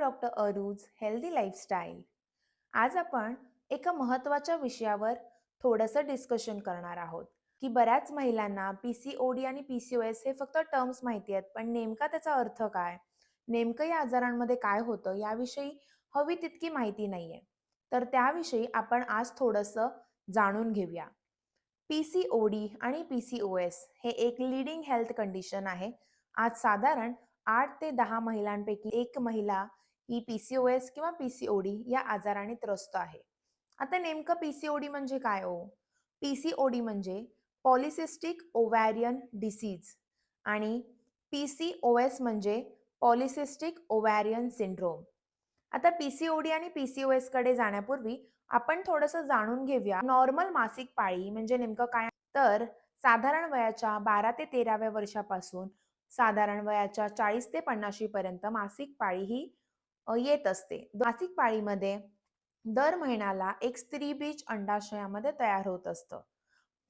Doctor अरुज healthy lifestyle. आज आपण एका महत्त्वाच्या विषयावर थोडंसं डिस्कशन करणार आहोत. की बऱ्याच महिलांना पी सी ओ डी आणि पी सी ओ एस हे फक्त टर्म्स माहिती आहेत पण नेमका त्याचा अर्थ काय? नेमकं या आजारांमध्ये काय होतं याविषयी हवी तितकी माहिती नाही आहे तर त्याविषयी आपण आज थोडंसं जाणून घेऊया. पी सी ओ डी आणि पी सी ओ एस हे एक लिडिंग हेल्थ कंडिशन आहे. आज साधारण आठ ते दहा महिलांपैकी एक महिला ही पी सी ओ एस किंवा पी सी या आजाराने त्रस्त आहे. आता नेमकं पी सी म्हणजे काय हो? पी सी ओ म्हणजे पॉलिसिस्टिक ओव्हॅरियन डिसीज आणि पी सी ओ एस म्हणजे पॉलिसिस्टिक ओव्हॅरियन सिंड्रोम आता पी सी आणि पी सी ओ एसकडे जाण्यापूर्वी आपण थोडंसं जाणून घेऊया. नॉर्मल मासिक पाळी म्हणजे नेमकं काय? तर साधारण वयाच्या बारा ते तेराव्या वर्षापासून साधारण वयाच्या चाळीस ते पन्नाशी पर्यंत मासिक पाळी ही येत असते. मासिक पाळीमध्ये दर महिन्याला एक स्त्री बीज अंडाशयामध्ये तयार होत असतं.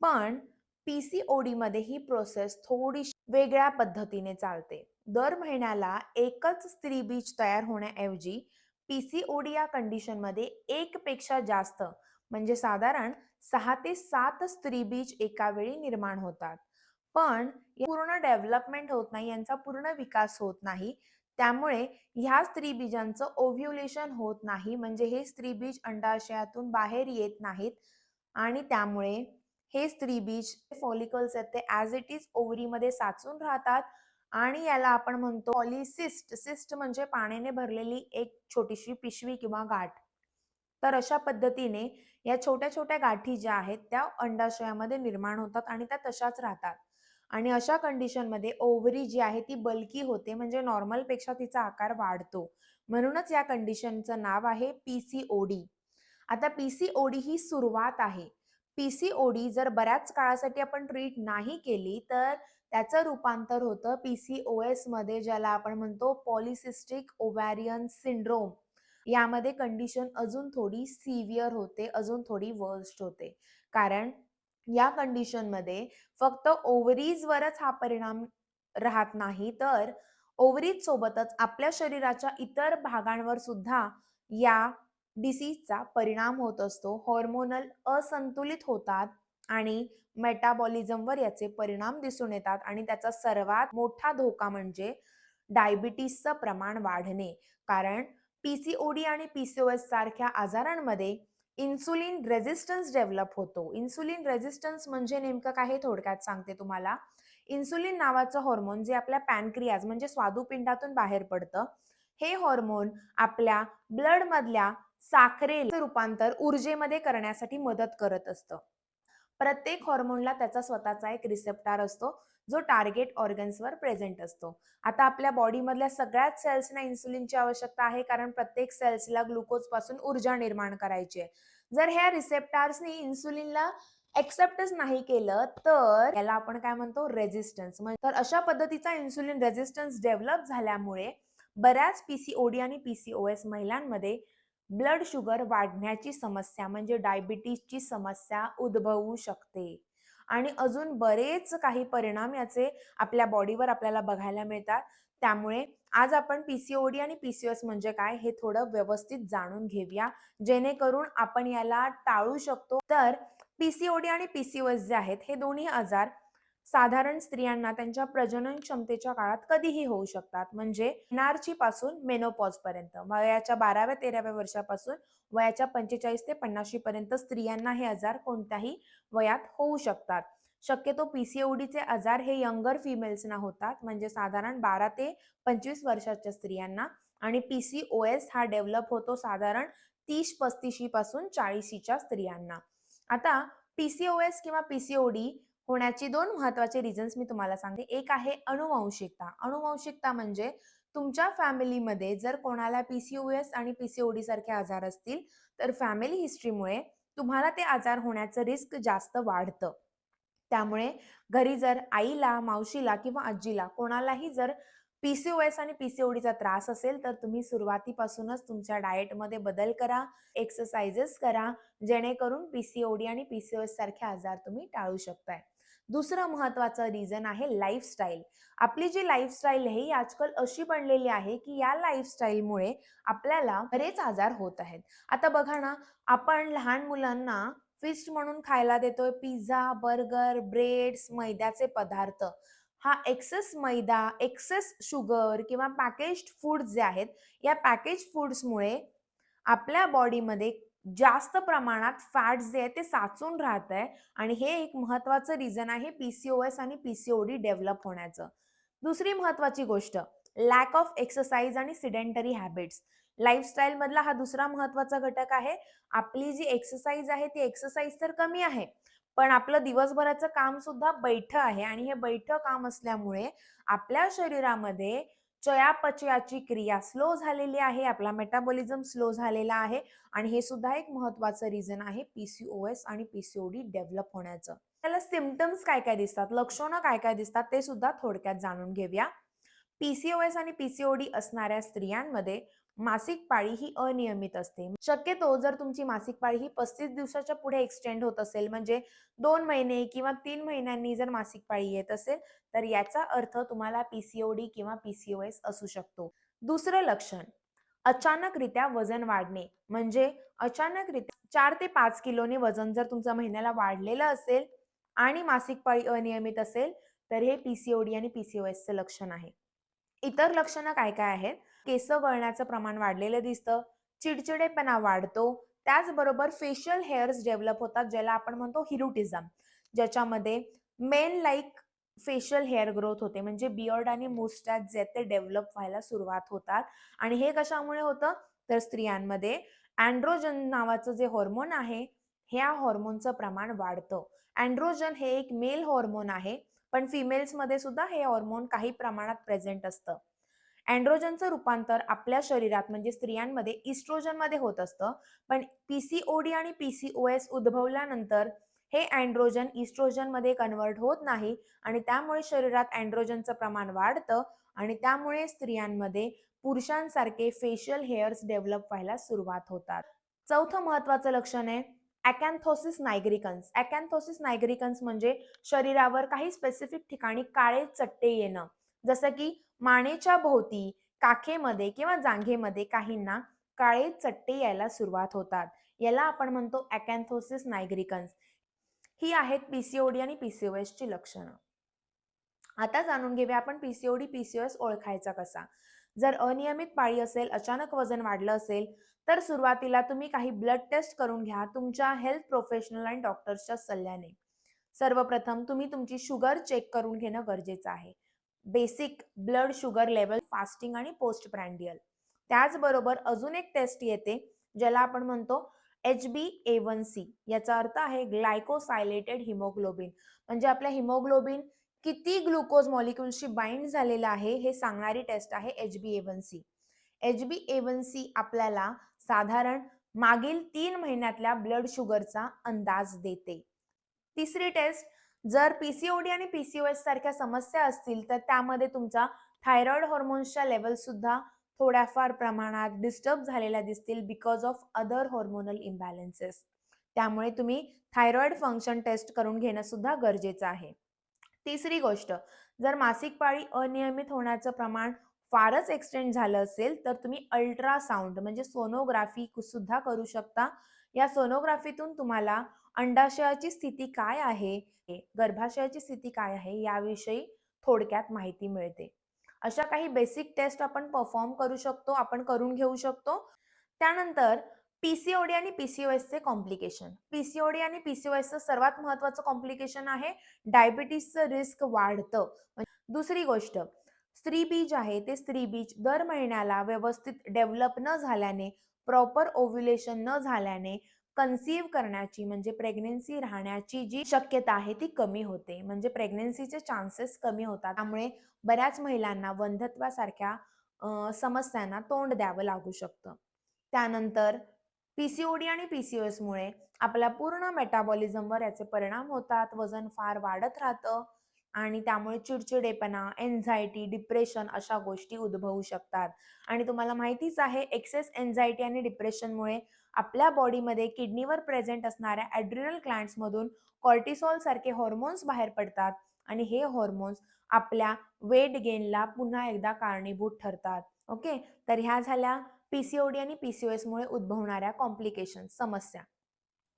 पण पी सी मध्ये ही प्रोसेस थोडी वेगळ्या पद्धतीने चालते. दर महिन्याला एकच स्त्री बीज तयार होण्याऐवजी पी सी या कंडिशनमध्ये एक पेक्षा जास्त म्हणजे साधारण सहा ते सात स्त्रीबीज एका वेळी निर्माण होतात. पण पूर्ण डेव्हलपमेंट होत नाही यांचा पूर्ण विकास होत नाही त्यामुळे ह्या स्त्रीबीजांचं ओव्ह्युलेशन होत नाही. म्हणजे हे स्त्रीबीज अंडाशयातून बाहेर येत नाहीत. आणि त्यामुळे हे स्त्रीबीज फॉलिकल्स आहेत ते ॲज इट इज ओव्हरीमध्ये साचून राहतात. आणि याला आपण म्हणतो पॉलिसिस्ट सिस्ट म्हणजे पाण्याने भरलेली एक छोटीशी पिशवी किंवा गाठ. तर अशा पद्धतीने या छोट्या छोट्या गाठी ज्या आहेत त्या अंडाशयामध्ये निर्माण होतात आणि त्या तशाच राहतात. आणि अशा कंडिशनमध्ये ओव्हरी जी आहे ती बल्की होते म्हणजे नॉर्मलपेक्षा तिचा आकार वाढतो. म्हणूनच या कंडिशनचं नाव आहे पी सी आता पी सी ही सुरुवात आहे. पी सी जर बऱ्याच काळासाठी आपण ट्रीट नाही केली तर त्याचं रूपांतर होतं पी सी ओ ज्याला आपण म्हणतो पॉलिसिस्टिक ओव्हॅरियन सिंड्रोम यामध्ये कंडिशन अजून थोडी सिव्हिअर होते अजून थोडी वर्स्ट होते. कारण या कंडिशनमध्ये फक्त ओव्हरीजवरच हा परिणाम राहत नाही तर ओव्हरीज सोबतच आपल्या शरीराच्या इतर भागांवर सुद्धा या डिसीजचा परिणाम होत असतो. हॉर्मोनल असंतुलित होतात आणि मेटाबॉलिझमवर याचे परिणाम दिसून येतात आणि त्याचा सर्वात मोठा धोका म्हणजे डायबिटीसचं प्रमाण वाढणे. कारण पीसीओडी आणि पीसीओएस सारख्या आजारांमध्ये इन्सुलिन रेझिस्टन्स डेव्हलप होतो. इन्सुलिन रेझिस्टन्स म्हणजे नेमकं काय हे थोडक्यात सांगते तुम्हाला. इन्सुलिन नावाचं हॉर्मोन जे आपल्या पॅनक्रियाज म्हणजे स्वादुपिंडातून बाहेर पडतं. हे हॉर्मोन आपल्या ब्लडमधल्या साखरेचं रूपांतर ऊर्जेमध्ये करण्यासाठी मदत करत असतं. प्रत्येक हॉर्मोनला त्याचा स्वतःचा एक रिसेप्टार असतो जो टार्गेट ऑर्गन्सवर प्रेझेंट असतो. आता आपल्या बॉडीमधल्या सगळ्याच सेल्सना इन्सुलिनची आवश्यकता आहे कारण प्रत्येक सेल्सला ग्लुकोजपासून ऊर्जा निर्माण करायची आहे. जर ह्या रिसेप्टार्सनी इन्सुलिनला एक्सेप्टच नाही केलं तर याला आपण काय म्हणतो? रेझिस्टन्स तर अशा पद्धतीचा इन्सुलिन रेझिस्टन्स डेव्हलप झाल्यामुळे बऱ्याच पीसीओडी आणि पीसीओएस महिलांमध्ये ब्लड शुगर वाढण्याची समस्या म्हणजे डायबिटीसची समस्या उद्भवू शकते. आणि अजून बरेच काही परिणाम याचे आपल्या बॉडीवर आपल्याला बघायला मिळतात. त्यामुळे आज आपण पीसीओडी आणि पीसीओएस म्हणजे काय हे थोडं व्यवस्थित जाणून घेऊया. जेणेकरून आपण याला टाळू शकतो. तर पीसीओडी आणि पीसीओएस जे आहेत हे दोन्ही आजार साधारण स्त्रियांना त्यांच्या प्रजनन क्षमतेच्या काळात कधीही होऊ शकतात. म्हणजे नार्ची पासून मेनोपॉज पर्यंत. वयाच्या बाराव्या तेराव्या वर्षापासून वयाच्या पंचेचाळीस ते पन्नाशी पर्यंत स्त्रियांना हे आजार कोणत्याही वयात होऊ शकतात. शक्यतो पीसीओडीचे आजार हे यंगर फिमेल्सना होतात. म्हणजे साधारण बारा ते पंचवीस वर्षाच्या स्त्रियांना. आणि पीसीओएस हा डेव्हलप होतो साधारण तीस पस्तीशी पासून चाळीशीच्या स्त्रियांना. आता पीसीओएस किंवा पीसीओडी होण्याची दोन महत्त्वाचे रिझन्स मी तुम्हाला सांगते. एक आहे अनुवंशिकता अनुवंशिकता म्हणजे तुमच्या फॅमिलीमध्ये जर कोणाला पीसीओएस आणि पीसीओडी सारखे आजार असतील तर फॅमिली हिस्ट्रीमुळे तुम्हाला ते आजार होण्याचं रिस्क जास्त वाढतं. त्यामुळे घरी जर आईला मावशीला किंवा आजीला कोणालाही जर पीसीओएस आणि पीसीओडीचा त्रास असेल तर तुम्ही सुरुवातीपासूनच तुमच्या डाएटमध्ये बदल करा एक्सरसाइजेस करा जेणेकरून पीसीओडी आणि पीसीओएस सारखे आजार तुम्ही टाळू शकताय. दुसरं महत्वाचं रिझन आहे लाईफस्टाईल. आपली जी लाईफस्टाईल आहे ही आजकाल अशी बनलेली आहे, की या लाईफस्टाईलमुळे आपल्याला बरेच आजार होत आहेत. आता बघा ना, आपण लहान मुलांना फिस्ट म्हणून खायला देतोय पिझ्झा, बर्गर, ब्रेड्स, मैद्याचे पदार्थ. हा एक्सेस मैदा, एक्सेस शुगर किंवा पॅकेज्ड फूड्स जे आहेत, या पॅकेज फूड्समुळे आपल्या बॉडीमध्ये जास्त प्रमाणात फॅट्स जे आहेत ते साचून राहतंय आणि हे एक महत्वाचं रिझन आहे पी-सी-ओ-एस आणि पी-सी-ओ-डी डेव्हलप होण्याचं. दुसरी महत्वाची गोष्ट लॅक ऑफ एक्सरसाइज आणि सिडेंटरी हॅबिट्स. लाईफस्टाईलमधला हा दुसरा महत्त्वाचा घटक आहे. आपली जी एक्सरसाइज आहे ती एक्सरसाइज तर कमी आहे, पण आपलं दिवसभराचं काम सुद्धा बैठ आहे आणि हे बैठ काम असल्यामुळे आपल्या शरीरामध्ये चयापचयाची क्रिया स्लो झालेली आहे, आपला मेटाबॉलिझम स्लो झालेला आहे आणि हे सुद्धा एक महत्त्वाचं रिझन आहे पीसीओएस आणि पीसीओडी डेव्हलप होण्याचं. त्याला सिमटम्स काय-काय दिसतात, लक्षणं काय-काय दिसतात ते सुद्धा थोडक्यात जाणून घेऊया. पीसीओएस आणि पीसीओडी असणाऱ्या स्त्रियांमध्ये मासिक पाळी ही अनियमित असते. शक्यतो जर तुमची मासिक पाळी ही 35 दिवसाच्या पुढे एक्सटेंड होत असेल, म्हणजे दोन महिने किंवा तीन महिन्यांनी जर मासिक पाळी येत असेल, तर याचा अर्थ तुम्हाला पीसीओडी किंवा पीसीओएस असू शकतो. दुसरं लक्षण अचानकरित्या वजन वाढणे, म्हणजे अचानकरित्या चार ते पाच किलोने वजन जर तुमचं महिन्याला वाढलेलं असेल आणि मासिक पाळी अनियमित असेल, तर हे पीसीओडी आणि पीसीओएसचं लक्षण आहे. इतर लक्षणं काय-काय आहेत? केस गळण्याचं प्रमाण वाढलेलं दिसतं, चिडचिडेपणा वाढतो, त्याचबरोबर फेशियल हेअर्स डेव्हलप होतात, ज्याला आपण म्हणतो हिरुटिझम, ज्याच्यामध्ये men like facial hair growth होते, म्हणजे बियर्ड आणि मुस्टॅच जे ते डेव्हलप व्हायला सुरुवात होतात आणि हे कशामुळे होतं? तर स्त्रियांमध्ये अँड्रोजन नावाचं जे हॉर्मोन आहे, ह्या हॉर्मोनचं प्रमाण वाढतं. अँड्रोजन हे एक मेल हॉर्मोन आहे, पण फिमेल्समध्ये सुद्धा हे हॉर्मोन काही प्रमाणात प्रेझेंट असतं. अँड्रोजनचं रूपांतर आपल्या शरीरात म्हणजे स्त्रियांमध्ये इस्ट्रोजनमध्ये होत असतं, पण पी-सी-ओ-डी आणि पी-सी-ओ-एस उद्भवल्यानंतर हे अँड्रोजन इस्ट्रोजनमध्ये कन्व्हर्ट होत नाही आणि त्यामुळे शरीरात अँड्रोजनचं प्रमाण वाढतं आणि त्यामुळे स्त्रियांमध्ये पुरुषांसारखे फेशियल हेअर्स डेव्हलप व्हायला सुरुवात होतात. चौथं महत्त्वाचं लक्षण आहे अॅकॅन्थोसिस नायग्रिकन्स. अॅकॅन्थोसिस नायग्रिकन्स म्हणजे शरीरावर काही स्पेसिफिक ठिकाणी काळे चट्टे येणं, जसं की मानेच्या भोवती, काखेमध्ये किंवा जांघेमध्ये काहींना काळे चट्टे यायला सुरुवात होतात. याला आपण म्हणतो अॅकॅन्थोसिस नायग्रिकन्स. ही आहेत पीसीओडी आणि पीसीओएस ची लक्षणं. आता जाणून घेऊया आपण पीसीओडी पीसीओएस ओळखायचा कसा? जर अनियमित पाळी असेल, अचानक वजन वाढलं असेल, तर सुरुवातीला तुम्ही काही ब्लड टेस्ट करून घ्या तुमच्या हेल्थ प्रोफेशनल आणि डॉक्टर्सच्या सल्ल्याने. सर्वप्रथम तुम्ही तुमची शुगर चेक करून घेणं गरजेचं आहे. Basic blood sugar level fasting आणि पोस्ट ब्रँडियल त्याचबरोबर अजून एक टेस्ट येते, ज्याला आपण म्हणतो एच-बी-ए-वन-सी. याचा अर्थ आहे ग्लायकोसायलेटेड हिमोग्लोबिन. म्हणजे आपल्या हिमोग्लोबिन किती ग्लुकोज मॉलिक्युलशी बाइंड झालेलं आहे, हे सांगणारी टेस्ट आहे एच-बी-ए-वन-सी. एच-बी-ए-वन-सी आपल्याला साधारण मागील तीन महिन्यातल्या ब्लड शुगरचा अंदाज देते. तिसरी टेस्ट जर पीसी ओ डी आणि पीसी ओ एस सारख्या समस्या असतील, तर त्यामध्ये तुमचा थायरॉईड हॉर्मोन्सच्या लेवल सुद्धा थोड्याफार प्रमाणात डिस्टर्ब झालेल्या दिसतील because of other hormonal imbalances. त्यामुळे तुम्ही थायरॉईड फंक्शन टेस्ट करून घेणं सुद्धा गरजेचं आहे. तिसरी गोष्ट जर मासिक पाळी अनियमित होण्याचं प्रमाण फारच एक्सटेंड झालं असेल, तर तुम्ही अल्ट्रासाऊंड म्हणजे सोनोग्राफी सुद्धा करू शकता. या सोनोग्राफीतून तुम्हाला अंडाशयाची स्थिती काय आहे, गर्भाशयाची स्थिती काय आहे, याविषयी थोडक्यात माहिती मिळते. अशा काही बेसिक टेस्ट आपण परफॉर्म करू शकतो, आपण करून घेऊ शकतो. त्यानंतर पीसीओडी आणि पीसीओएसचे कॉम्प्लिकेशन. पीसीओडी आणि पीसीओएसचं सर्वात महत्त्वाचं कॉम्प्लिकेशन आहे डायबिटीजचं रिस्क वाढतं. दुसरी गोष्ट स्त्री बीज आहे ते स्त्री बीज दर महिन्याला व्यवस्थित डेव्हलप न झाल्याने, प्रॉपर ओव्ह्युलेशन न झाल्याने कन्सीव्ह करण्याची म्हणजे प्रेग्नन्सी राहण्याची जी शक्यता आहे ती कमी होते. म्हणजे प्रेग्नन्सीचे चान्सेस कमी होतात. त्यामुळे बऱ्याच महिलांना वंधत्वासारख्या समस्यांना तोंड द्यावं लागू शकतं. त्यानंतर पीसीओडी आणि पीसीओएसमुळे आपला आपल्या पूर्ण मेटाबॉलिझमवर याचे परिणाम होतात. वजन फार वाढत राहतं. आणि त्यामुळे चिडचिडेपणा, एन्झायटी, डिप्रेशन अशा गोष्टी उद्भवू शकतात. आणि तुम्हाला माहितीच आहे एक्सेस एन्झायटी आणि डिप्रेशनमुळे आपल्या बॉडीमध्ये किडनीवर प्रेझेंट असणाऱ्या ॲड्रिनल क्लांट्समधून कॉर्टिसॉल सारखे हॉर्मोन्स बाहेर पडतात आणि हे हॉर्मोन्स आपल्या वेट गेनला पुन्हा एकदा कारणीभूत ठरतात. ओके. तर ह्या झाल्या पी-सी-ओ-डी आणि पी-सी-ओ-एसमुळे उद्भवणाऱ्या कॉम्प्लिकेशन समस्या.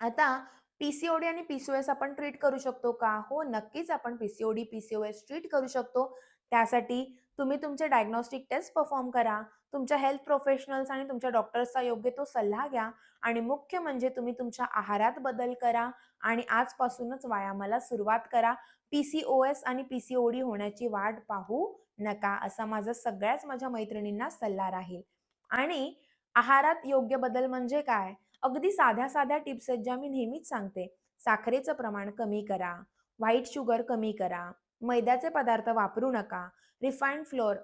आता पीसीओडी आणि पीसीओएस आपण ट्रीट करू शकतो का? हो, नक्कीच आपण PCOD PC O S treat करू शकतो. त्यासाठी तुम्ही तुमचे डायग्नोस्टिक टेस्ट परफॉर्म करा. तुमच्या हेल्थ प्रोफेशनल्स आणि तुमच्या डॉक्टर्सचा योग्य तो सल्ला घ्या आणि मुख्य म्हणजे तुम्ही तुमच्या आहारात बदल करा आणि आजपासूनच व्यायामाला सुरुवात करा. पी-सी-ओ-एस आणि पी-सी-ओ-डी होण्याची वाट पाहू नका, असा माझा सगळ्याच माझ्या मैत्रिणींना सल्ला राहील. आणि आहारात योग्य बदल म्हणजे काय? अगदी साध्या-साध्या टिप्स आहेत ज्या मी नेहमीच सांगते. साखरेचं प्रमाण कमी करा, व्हाईट शुगर कमी करा, मैद्याचे पदार्थ वापरू नका, रिफाईंड फ्लोअर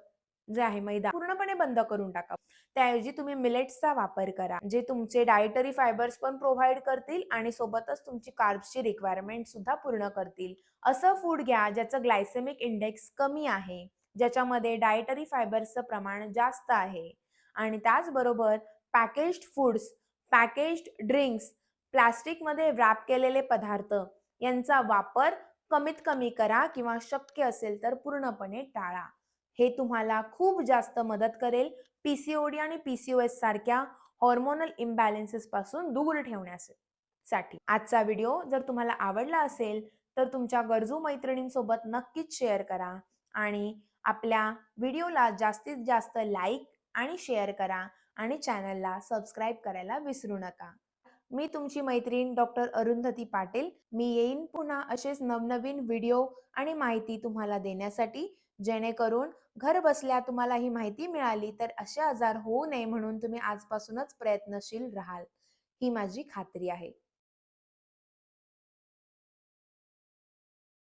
जे आहे मैदा पूर्णपणे बंद करून टाका. त्याऐवजी तुम्ही मिलेट्सचा वापर करा, जे तुमचे डायटरी फायबर्स पण प्रोव्हाइड करतील आणि सोबतच तुमची कार्ब्सची रिक्वायरमेंट सुद्धा पूर्ण करतील. असं फूड घ्या ज्याचं ग्लायसेमिक इंडेक्स कमी आहे, ज्याच्यामध्ये डायटरी फायबर्सचं प्रमाण जास्त आहे आणि त्याचबरोबर पॅकेज्ड फूड्स, पॅकेज्ड ड्रिंक्स, प्लास्टिकमध्ये व्रॅप केलेले पदार्थ यांचा वापर कमीत कमी करा किंवा शक्य असेल तर पूर्णपणे टाळा. हे तुम्हाला खूप जास्त मदत करेल पी सी ओडी आणि पी-सी-ओ-एस सारख्या हॉर्मोनल इम्बॅलन्सेसपासून दूर ठेवण्यासाठी. आजचा व्हिडिओ जर तुम्हाला आवडला असेल तर तुमच्या गरजू मैत्रिणींसोबत नक्कीच शेअर करा आणि आपल्या व्हिडिओला जास्तीत जास्त लाईक आणि शेअर करा आणि चॅनलला सबस्क्राईब करायला विसरू नका. मी तुमची मैत्रीण डॉक्टर अरुंधती पाटील. मी येईन पुन्हा असेच नवनवीन व्हिडिओ आणि माहिती तुम्हाला देण्यासाठी, जेणेकरून घरबसल्या तुम्हाला ही माहिती मिळाली तर असे आजार होऊ नये म्हणून तुम्ही आजपासूनच प्रयत्नशील राहाल, ही माझी खात्री आहे.